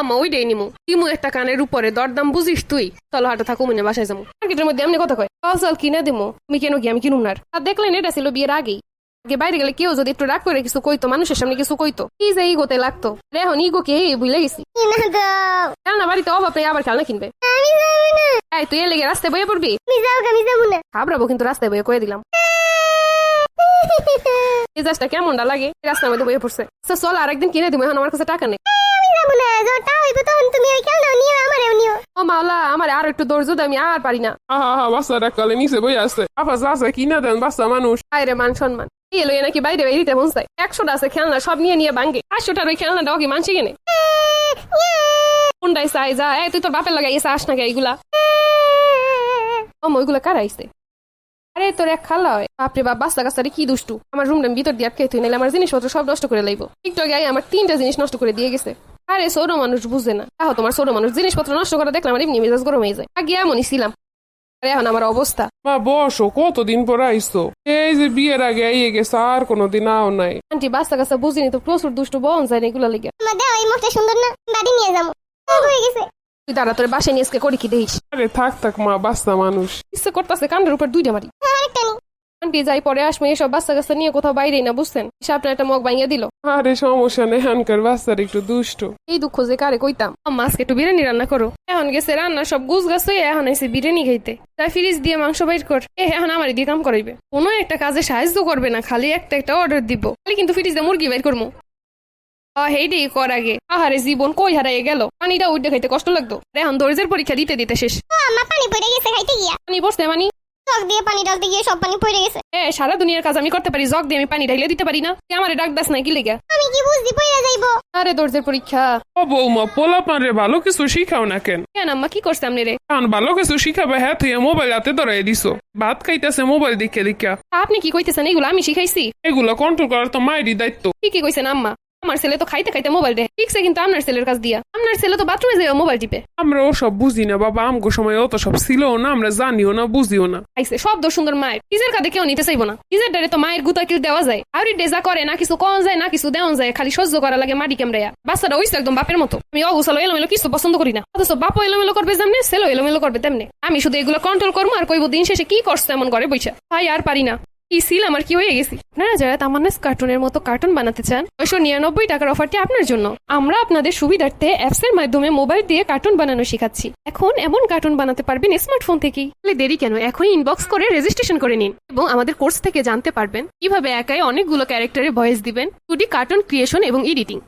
আম্মা ওইটাই নিমু। দিমু একটা কানের উপরে দরদাম বুঝিস তুই? চলো হাঁটা থাকু মনে বাসায় যাব মার্কেটের মধ্যে এমনি কথা কয় চল কিনে দিমু তুমি কেন কি আমি কিনুম না আর। দেখলেন এটা ছিল বিয়ের আগেই। আগে বাইরে গেলে কেউ যদি একটু রাগ করে কিছু কইতো মানুষের সামনে কিছু কইতো। কি যে ইগোতে লাগতো। এখন ইগো কে ভুলে গেছি। খেলনা বাড়িতে অভাব নেই আবার খেলনা কিনবে। আমি না। এই তুই এর লেগে রাস্তায় বয়ে পড়বি? আমি আমি না। খাবরাবো কিন্তু রাস্তায় বয়ে কয়ে দিলাম। এই মেজাজটা কেমনটা লাগে? রাস্তার মধ্যে বয়ে পড়ছে। আচ্ছা, চল আরেকদিন কিনে দিব এখন আমার কাছে টাকা নেই। হইবে তখন তুমি ওই খেলনা নিও আমারেও নিও। ও মাওলা আমার আর একটু আমি আর পারি না। আহা বাচ্চারা কালে নিচে বই আছে। আফা আছে কিনা দেন বাচ্চা মানুষ। মান সম্মান। এলো নাকি বাইরে বেরিতে একশোটা আছে খেলনা সব নিয়ে নিয়ে ভাঙ্গে পাঁচশোটার ওই খেলনাটাও কি মানছি কেনে? কোনটাই চাই যা। এই তুই তোর বাপের লাগাই এসে আস না এইগুলা ও ওইগুলা কার আইছে? আরে তোর এক খালা হয়। বাপরে বাপ বাচ্চা কাচ্চারে কি দুষ্টু। আমার রুমটা ভিতর দিয়ে আটকে তুই নাইলে আমার জিনিসপত্র সব নষ্ট করে লাইব। একটু আগে আমার তিনটা জিনিস নষ্ট করে দিয়ে গেছে। আরে ছোট মানুষ বুঝে না। তাহো তোমার ছোট মানুষ জিনিসপত্র নষ্ট করা দেখলাম আমার এমনি মেজাজ গরম হয়ে যায়। আগে এমনই ছিলাম। আরে এখন আমার অবস্থা। মা বসো কতদিন পর আইসো? এই যে বিয়ের আগে আইয়ে গেছে আর কোনোদিন আও নাই। আন্টি বাচ্চা কাচ্চা বুঝিনি তো প্রচুর দুষ্ট বন যায় না এগুলো লেগে। আমার দেওয়া এই মুখটা সুন্দর না? বাড়ি নিয়ে যাব। হয়ে গেছে। তুই দাঁড়া তোর বাসায় নিয়ে আজকে করি কি দেখিস? আরে থাক থাক মা বাচ্চা মানুষ। ইচ্ছে করতেছে কান্ডের উপর দুইটা মারি। আন্টি যাই পরে আসবে এসব বাচ্চা কাচ্চা নিয়ে কোথাও বাইরেই না বুঝছেন? সে আপনার একটা মগ ভাঙিয়ে দিল। আরে সমস্যা নেই হানকার বাচ্চার একটু দুষ্ট। এই দুঃখ যে কারে কইতাম। আম্মা আজকে একটু বিরিয়ানি রান্না করো। এখন গেছে রান্না সব গুছ গাছ হয়ে এখন এসে বিরিয়ানি খাইতে। তাই ফ্রিজ দিয়ে মাংস বাইর কর। এ এখন আমার দিয়ে কাম করাইবে। কোনো একটা কাজে সাহায্য করবে না খালি একটা একটা অর্ডার দিব। খালি কিন্তু ফ্রিজ দিয়ে মুরগি বাইর করব আহ হেইটাই কর আগে। আহারে জীবন কই হারাইয়ে গেল? পানিটা উঠে খাইতে কষ্ট লাগতো। এখন দর্জের পরীক্ষা দিতে দিতে শেষ। ও পানি পড়ে গেছে খাইতে গিয়া। পানি পড়ছে মানি? চক দিয়ে পানি ডালতে গিয়ে সব পানি পড়ে গেছে। এ সারা দুনিয়ার কাজ আমি করতে পারি জগ দিয়ে আমি পানি ঢাইলে দিতে পারি না। তুই আমারে ডাক দাস না কি লেগে? আমি কি বুঝদি পড়ে যাইবো। আরে দর্জের পরীক্ষা। ও বৌমা পোলা পানরে ভালো কিছু শিখাও না কেন? কেন আম্মা কি করছে আপনি রে? কারণ ভালো কিছু শিখাবে হ্যাঁ তুই মোবাইল হাতে ধরাই দিছো। ভাত খাইতেছে মোবাইল দেখে দেখা। আপনি কি কইতেছেন এগুলো আমি শিখাইছি? এগুলো কন্ট্রোল করার তো মায়েরই দায়িত্ব। কি কি কইছেন আম্মা। আমার ছেলে তো খাইতে খাইতে মোবাইল ঠিকছে কিন্তু আপনার ছেলের কাছ দিয়া। আপনার ছেলে তো বাথরুমে যাই মোবাইল টিপে। আমরা ওসব বুঝি না বাবা আমগো সময় অত সব ছিলও না আমরা জানিও না বুঝিও না। আইসে সব দোষ সুন্দর মায়ের। নিজের কাঁধে কেউ নিতে চাইব না। নিজের ডারে তো মায়ের গুতা কিল দেওয়া যায়। আর ডেজা করে না কিছু কম যায় না কিছু দেওয়া যায় খালি সহ্য করা লাগে মাটি ক্যামেরা বাচ্চাটা ওইসে একদম বাপের মতো। আমি অগুসালো এলোমেলো কিছু পছন্দ করি না। অথচ বাপ এলোমেলো করবে যেমনি ছেলে এলোমেলো করবে তেমনি। আমি শুধু এগুলো কন্ট্রোল করব আর কইবো দিন শেষে কি করছে এমন করে বইসা। তাই আর পারি না। কি ছিল আমার কি হয়ে গেছি? আপনারা যারা তামান্নাস কার্টুনের মতো কার্টুন বানাতে চান ছয়শো নিরানব্বই টাকার অফারটি আপনার জন্য। আমরা আপনাদের সুবিধার্থে অ্যাপস এর মাধ্যমে মোবাইল দিয়ে কার্টুন বানানো শেখাচ্ছি। এখন এমন কার্টুন বানাতে পারবেন স্মার্টফোন থেকেই। তাহলে দেরি কেন? এখনই ইনবক্স করে রেজিস্ট্রেশন করে নিন এবং আমাদের কোর্স থেকে জানতে পারবেন কীভাবে একাই অনেকগুলো ক্যারেক্টারে ভয়েস দিবেন টুডি কার্টুন ক্রিয়েশন এবং এডিটিং